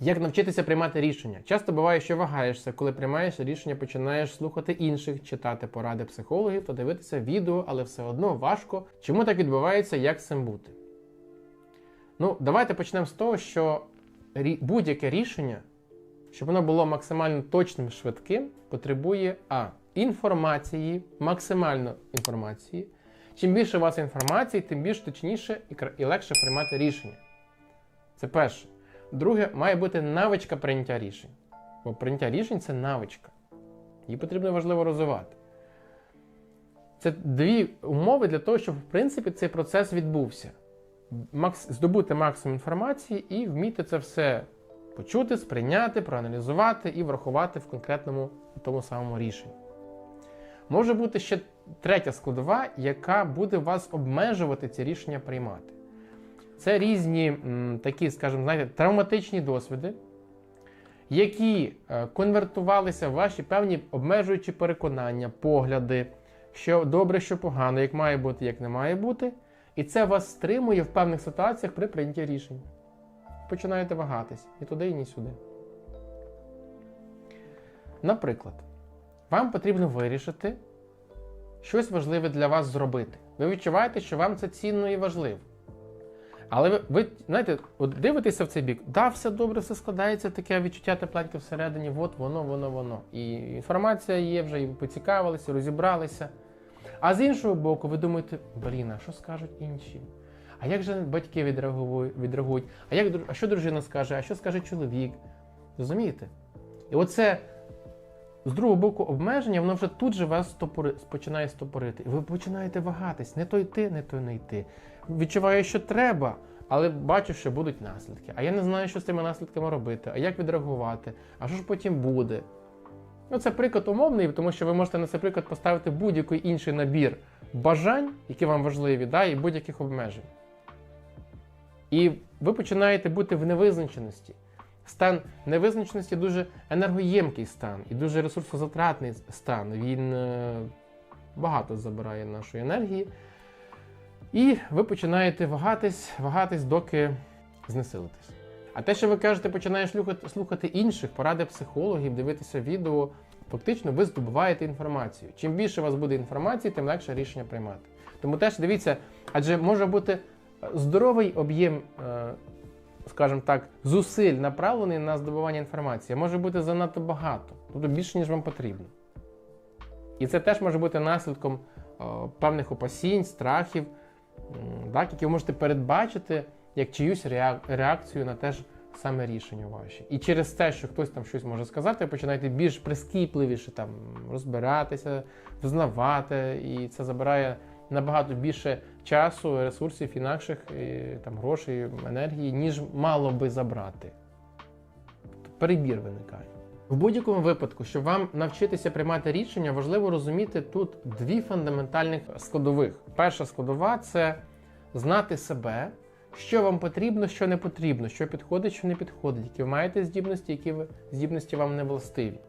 Як навчитися приймати рішення? Часто буває, що вагаєшся, коли приймаєш рішення, починаєш слухати інших, читати поради психологів та дивитися відео, але все одно важко. Чому так відбувається, як цим бути? Ну, давайте почнемо з того, що будь-яке рішення, щоб воно було максимально точним, швидким, потребує А. Інформації, максимально інформації. Чим більше у вас інформації, тим більш точніше і легше приймати рішення. Це перше. Друге, має бути навичка прийняття рішень. Бо прийняття рішень це навичка. Її потрібно важливо розвивати. Це дві умови для того, щоб в принципі цей процес відбувся. Макс... Здобути максимум інформації і вміти це все почути, сприйняти, проаналізувати і врахувати в конкретному тому самому рішенні. Може бути ще третя складова, яка буде вас обмежувати ці рішення приймати. Це різні м, такі, скажімо, знаєте, травматичні досвіди, які е, конвертувалися в ваші певні обмежуючі переконання, погляди, що добре, що погано, як має бути, як не має бути. І це вас стримує в певних ситуаціях при прийнятті рішень. Починаєте вагатись ні туди, і ні сюди. Наприклад, вам потрібно вирішити щось важливе для вас зробити. Ви відчуваєте, що вам це цінно і важливо. Але ви, ви знаєте, от дивитеся в цей бік, да, все добре, все складається, таке відчуття тепленьке всередині, от воно, воно, воно. І інформація є вже, і ви поцікавилися, розібралися. А з іншого боку, ви думаєте, блін, а що скажуть інші? А як же батьки відреагують? А, як, а що дружина скаже? А що скаже чоловік? Розумієте? І оце з другого боку обмеження, воно вже тут же вас стопори, починає стопорити. І ви починаєте вагатись, не то йти, не то не йти. Відчуваю, що треба, але бачу, що будуть наслідки. А я не знаю, що з цими наслідками робити, а як відреагувати, а що ж потім буде. Ну, це приклад умовний, тому що ви можете на цей приклад поставити будь-який інший набір бажань, які вам важливі, да, і будь-яких обмежень. І ви починаєте бути в невизначеності. Стан невизначеності дуже енергоємкий стан і дуже ресурсозатратний стан. Він е, багато забирає нашої енергії. І ви починаєте вагатись, вагатись, доки знесилитесь. А те, що ви кажете, починаєш слухати, слухати інших, поради психологів, дивитися відео, фактично ви здобуваєте інформацію. Чим більше у вас буде інформації, тим легше рішення приймати. Тому теж дивіться, адже може бути е, здоровий об'єм, е, скажімо так, зусиль направлений на здобування інформації, може бути занадто багато, тобто більше, ніж вам потрібно. І це теж може бути наслідком е, певних опасінь, страхів, так, які ви можете передбачити як чиюсь реакцію на те ж саме рішення ваші. І через те, що хтось там щось може сказати, ви починаєте більш прискіпливіше там розбиратися, взнавати, і це забирає набагато більше часу, ресурсів інакших і, там, грошей, енергії, ніж мало би забрати. Тобто перебір виникає. В будь-якому випадку, щоб вам навчитися приймати рішення, важливо розуміти тут дві фундаментальних складових. Перша складова це знати себе, що вам потрібно, що не потрібно, що підходить, що не підходить, які ви маєте здібності, які ви, здібності вам не властиві.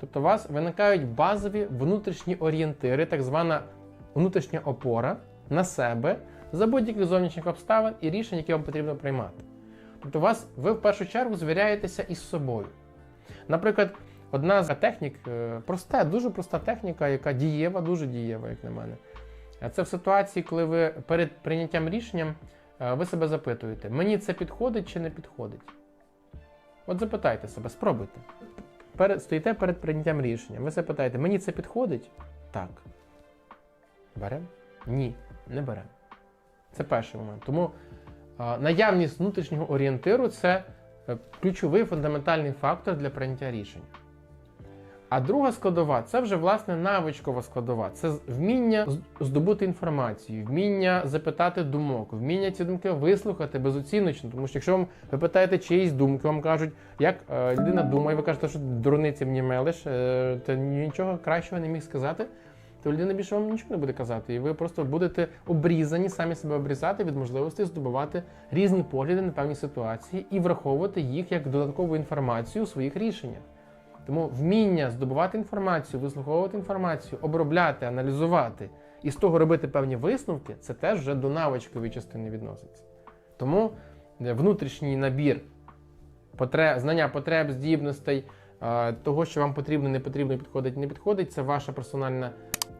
Тобто у вас виникають базові внутрішні орієнтири, так звана внутрішня опора на себе за будь-яких зовнішніх обставин і рішень, які вам потрібно приймати. Тобто у вас, ви в першу чергу звіряєтеся із собою. Наприклад, одна з технік, е, проста, дуже проста техніка, яка дієва, дуже дієва, як на мене. А Це в ситуації, коли ви перед прийняттям рішенням е, ви себе запитуєте, мені це підходить чи не підходить? От запитайте себе, спробуйте. Перед, стоїте перед прийняттям рішення. Ви запитаєте, мені це підходить? Так. Берем? Ні, не берем. Це перший момент. Тому е, наявність внутрішнього орієнтиру це е, ключовий фундаментальний фактор для прийняття рішень. А друга складова це вже власне навичкова складова. Це вміння здобути інформацію, вміння запитати думок, вміння ці думки вислухати безоціночно. Тому що якщо вам ви питаєте чиїсь думки, вам кажуть, як е, людина думає, ви кажете, що дурниці мені мелиш, е, ти нічого кращого не міг сказати, то людина більше вам нічого не буде казати. І ви просто будете обрізані, самі себе обрізати від можливості здобувати різні погляди на певні ситуації і враховувати їх як додаткову інформацію у своїх рішеннях. Тому вміння здобувати інформацію, вислуховувати інформацію, обробляти, аналізувати і з того робити певні висновки, це теж вже до навичкової частини відноситься. Тому е, внутрішній набір потреб, знання потреб, здібностей, е, того, що вам потрібно, не потрібно, підходить, не підходить. Це ваша персональна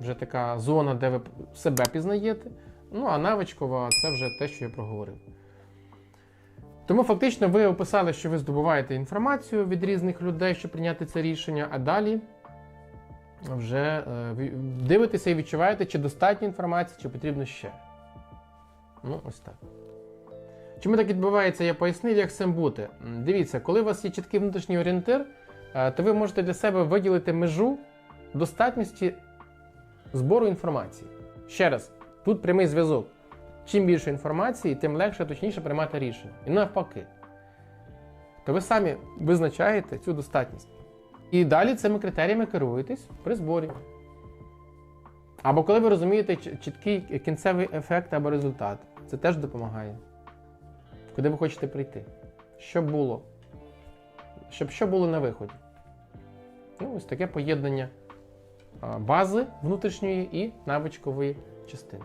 вже така зона, де ви себе пізнаєте. Ну а навичкова це вже те, що я проговорив. Тому фактично ви описали, що ви здобуваєте інформацію від різних людей, щоб прийняти це рішення, а далі вже е, дивитеся і відчуваєте, чи достатньо інформації, чи потрібно ще. Ну, ось так. Чому так відбувається, я пояснив, як цим бути. Дивіться, коли у вас є чіткий внутрішній орієнтир, е, то ви можете для себе виділити межу достатності збору інформації. Ще раз, тут прямий зв'язок. Чим більше інформації, тим легше, точніше приймати рішення. І навпаки. То ви самі визначаєте цю достатність. І далі цими критеріями керуєтесь при зборі. Або коли ви розумієте чіткий кінцевий ефект або результат, це теж допомагає. Куди ви хочете прийти? Що було? Щоб що було на виході? Ну, ось таке поєднання бази внутрішньої і навичкової частини.